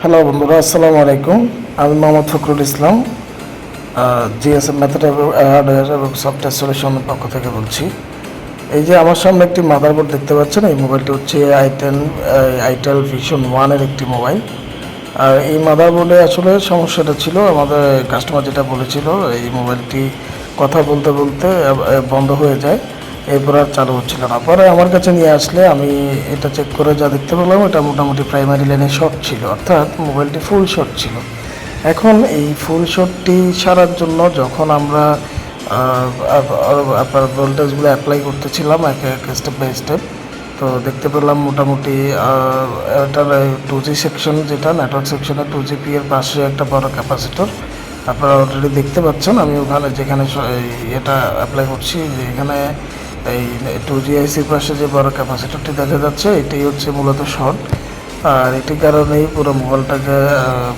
Hello বন্ধুরা, আসসালামু আলাইকুম। আমি Mohammad Fakhrul Islam GSM method hardware এবং সফটওয়্যার সলিউশনের পক্ষ থেকে বলছি। এই যে আমার সামনে একটি মাদারবোর্ড দেখতে পাচ্ছেন, এই মোবাইলটি হচ্ছে আইটেল আইটেল ভিশন ওয়ানের একটি মোবাইল আর এই মাদারবোর্ডে আসলে সমস্যাটা ছিল, আমাদের কাস্টমার যেটা বলেছিল, এই মোবাইলটি কথা বলতে বলতে বন্ধ হয়ে যায়। এরপর আর চালু হচ্ছিল না। পরে আমার কাছে নিয়ে আসলে আমি এটা চেক করে যা দেখতে পেলাম, এটা মোটামুটি প্রাইমারি লাইনে শর্ট ছিল, অর্থাৎ মোবাইলটি ফুল শর্ট ছিল। এখন এই ফুল শর্টটি সারার জন্য যখন আমরা আপনার ভোল্টেজগুলো অ্যাপ্লাই করতেছিলাম এক এক স্টেপ বাই স্টেপ তো দেখতে পেলাম মোটামুটি এটার টু জি সেকশন যেটা নেটওয়ার্ক সেকশনে টু জিপি এর পাশে একটা বড় ক্যাপাসিটর আপনারা অলরেডি দেখতে পাচ্ছেন, আমি ওখানে যেখানে এটা অ্যাপ্লাই করছি, এখানে এই টু জি আইসির পাশে যে বড় ক্যাপাসিটরটি দেখা যাচ্ছে, এটাই হচ্ছে মূলত শর্ট আর এটির কারণেই পুরো মোবাইলটাকে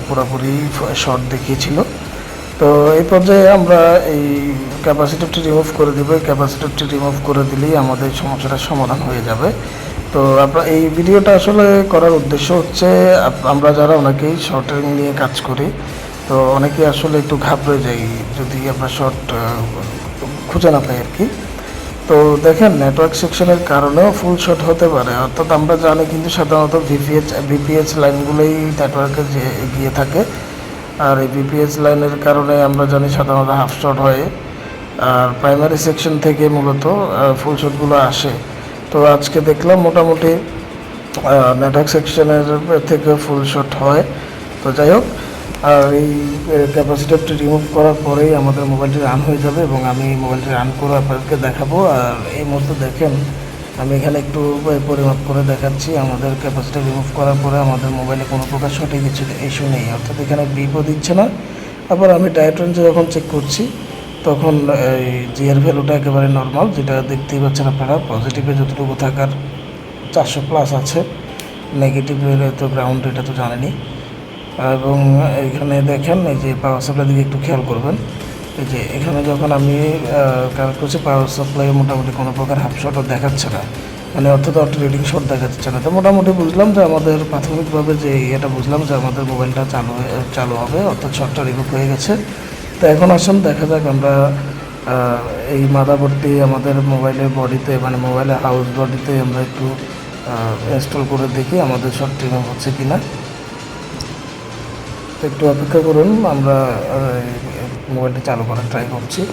পুরোপুরি শর্ট দেখিয়েছিল। তো এই পর্যায়ে আমরা এই ক্যাপাসিটরটি রিমুভ করে দিব। এই ক্যাপাসিটরটি রিমুভ করে দিলেই আমাদের সমস্যাটার সমাধান হয়ে যাবে। তো আপনার এই ভিডিওটা আসলে করার উদ্দেশ্য হচ্ছে আমরা যারা অনেকেই শর্টের নিয়ে কাজ করি, তো অনেকেই আসলে একটু ঘাবড়ে যাই, যদি আমরা শর্ট খুঁজে না পাই আর কি। তো দেখেন নেটওয়ার্ক সেকশনের কারণেও ফুল শট হতে পারে। অর্থাৎ আমরা জানি কিন্তু সাধারণত ভিপিএচ ভিপিএচ লাইনগুলোই নেটওয়ার্কে যে গিয়ে থাকে। আর এই ভিপিএস লাইনের কারণে আমরা জানি সাধারণত হাফ শট হয়। আর প্রাইমারি সেকশন থেকে মূলত ফুল শটগুলো আসে। তো আজকে দেখলাম মোটামুটি নেটওয়ার্ক সেকশনের থেকে ফুল শট হয়। তো যাই হোক আর এই ক্যাপাসিটারটি রিমুভ করার পরেই আমাদের মোবাইলটি রান হয়ে যাবে এবং আমি মোবাইলটি রান করে আপনাদেরকে দেখাবো। আর এই মুহূর্তে দেখেন, আমি এখানে একটু পরিমাপ করে দেখাচ্ছি। আমাদের ক্যাপাসিটি রিমুভ করার পরে আমাদের মোবাইলে কোনো প্রকার সঠিক কিছু ইস্যু নেই। অর্থাৎ এখানে বিপও দিচ্ছে না। আবার আমি ডায়েট রেঞ্জে যখন চেক করছি, তখন, এই জিয়ার ভ্যালুটা একেবারে নর্মাল যেটা দেখতেই পাচ্ছেন আপনারা। পজিটিভে যতটুকু থাকার চারশো প্লাস আছে। নেগেটিভের তো গ্রাউন্ড এটা তো জানেনি এবং এখানে দেখেন, এই যে পাওয়ার সাপ্লাই দিকে একটু খেয়াল করবেন। এই যে এখানে যখন আমি কাজ করছি পাওয়ার সাপ্লাই মোটামুটি কোনো প্রকার হাফ শটও দেখাচ্ছে না। মানে অর্থাৎ অটো রিডিং শট দেখাচ্ছে না। তো মোটামুটি বুঝলাম যে আমাদের প্রাথমিকভাবে যে এটা বুঝলাম যে আমাদের মোবাইলটা চালু চালু হবে, অর্থাৎ শটটা রিমুভ হয়ে গেছে। তো এখন আসুন, দেখা যাক আমরা এই মাদাবোর্ডটি আমাদের মোবাইলের বডিতে মানে মোবাইলের হাউস বডিতে আমরা একটু ইনস্টল করে দেখি আমাদের শট রিমুভ হচ্ছে কি না তো একটু অপেক্ষা করুন, আমরা মোবাইলটা চালু করার ট্রাই করছি।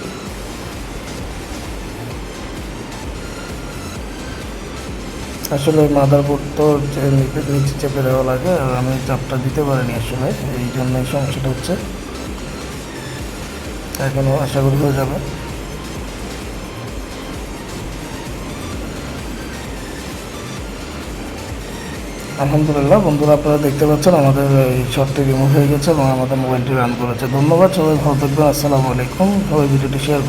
আসলে মাদারবোর্ড তো চে- নিচে নিচে চেপে দেওয়া লাগে, আর আমি চাপটা দিতে পারিনি আসলে, এই জন্যই সমস্যাটা হচ্ছে। এখনও আশা করি হয়ে যাবে। আলহামদুলিল্লাহ, বন্ধুরা আপনারা দেখতে পাচ্ছেন আমাদের এই শর্টটি রিমুভ হয়ে গেছে এবং আমাদের মোবাইলটি রান করেছে। ধন্যবাদ, সবাই ভালো থাকবেন, আসসালামু আলাইকুম। সবাই ভিডিওটি শেয়ার